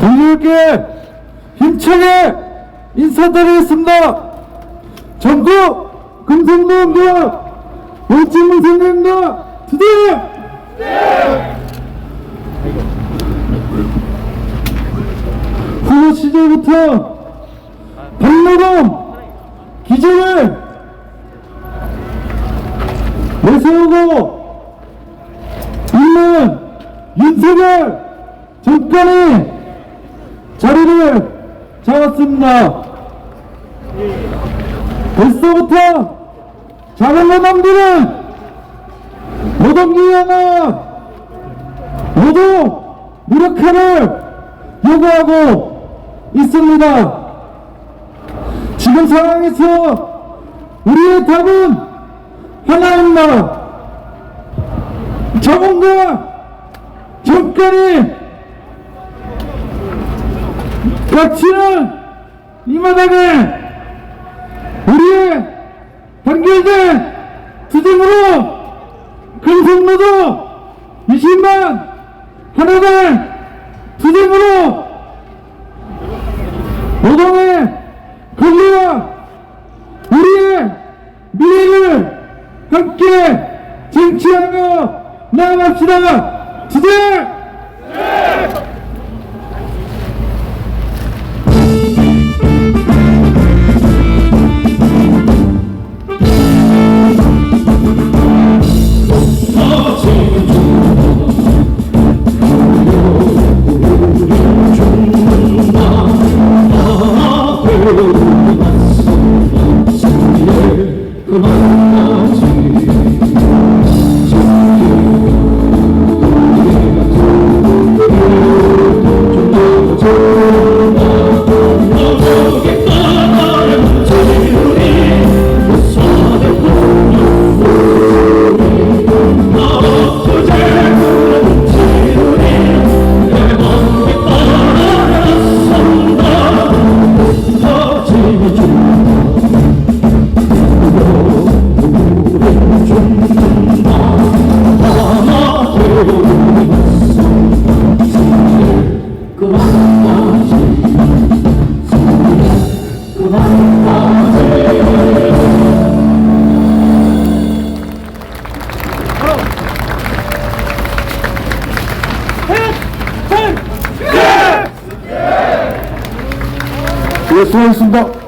주님께 힘차게 인사드리겠습니다. 전국 금성노원과 원주민 선생님과 주대! 후보 시절부터 박노동 기준을 내세우고 있는 윤석열 정권이 자리를 잡았습니다. 벌써부터 작은 노동들은 노동기회나 노동 무력화를 요구하고 있습니다. 지금 상황에서 우리의 답은 하나입니다. 정원과 정권이 닥치는 이 마당에 우리의 단결된 투쟁으로 금속노동 20만 하나의 투쟁으로 노동의 권리와 우리의 미래를 함께 쟁취하며 나아갑시다. 투쟁! 예, 수고하셨습니다.